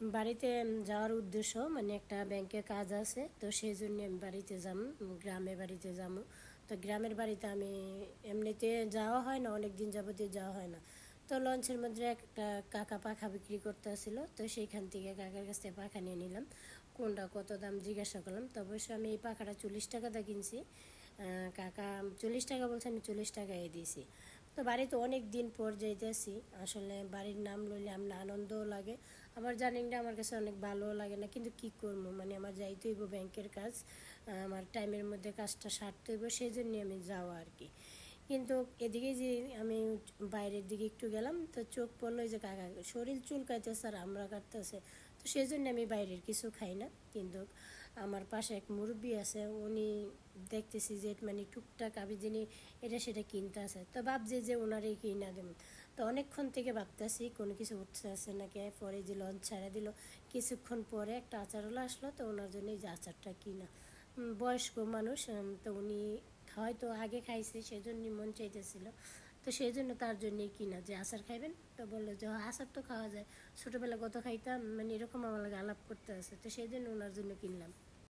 বাড়িতে যাওয়ার উদ্দেশ্য মানে একটা ব্যাংকে কাজ আছে, তো সেই জন্য আমি বাড়িতে যাম গ্রামে বাড়িতে যাম। তো গ্রামের বাড়িতে আমি এমনিতে যাওয়া হয় না অনেক দিন যাবতীয় যাওয়া হয় না। তো লঞ্চের মধ্যে একটা কাকা পাখা বিক্রি করতে আসছিল তো সেইখান থেকে কাকার কাছ থেকে পাখা নিয়ে নিলাম। কোনটা কত দাম জিজ্ঞাসা করলাম, তো অবশ্য আমি এই পাখাটা চল্লিশ টাকাতে কিনছি। কাকা চল্লিশ টাকা বলছে, আমি চল্লিশ টাকায় দিয়েছি। তো বাড়িতে অনেক দিন পর যাইতেছি। আসলে বাড়ির নাম লইলে আমার আনন্দও লাগে। আমার জানি না আমার কাছে অনেক ভালোও লাগে না, কিন্তু কি করব? মানে আমার যাইতে হইব ব্যাংকের কাজ আমার টাইমের মধ্যে কাজটা সারতে হইব সেই জন্যই আমি যাওয়া আর কি। কিন্তু এদিকে যে আমি বাইরের দিকে একটু গেলাম, তো চোখ পড়ল যে কাকা, শরীর চুলকাইতেছে আর আমরা কাটতেছে। তো সেই জন্য আমি বাইরের কিছু খাই না। কিন্তু আমার পাশে এক মুরব্বী আছে, উনি দেখতেছি যে মানে টুকটাক আমি যিনি এটা সেটা কিনতে আছে। তো ভাবছি যে ওনারই কিনা দেব। তো অনেকক্ষণ থেকে ভাবতেছি কোনো কিছু উঠতে আসে নাকি পরে যে লঞ্চ ছাড়া দিল। কিছুক্ষণ পরে একটা আচারওয়ালা আসলো, তো ওনার জন্য এই যে আচারটা কিনা। বয়স্ক মানুষ তো উনি হয়তো আগে খাইছে সেজন্য মন চাইতেছিল। তো সেই জন্য তার জন্যই কিনা যে আচার খাইবেন? তো বলল যে "হ্যাঁ, আচার তো খাওয়া যায়। ছোটোবেলা কত খাইতাম? মানে এরকম আমার লাগে আলাপ করতে আছে। তো সেই জন্য ওনার জন্য কিনলাম।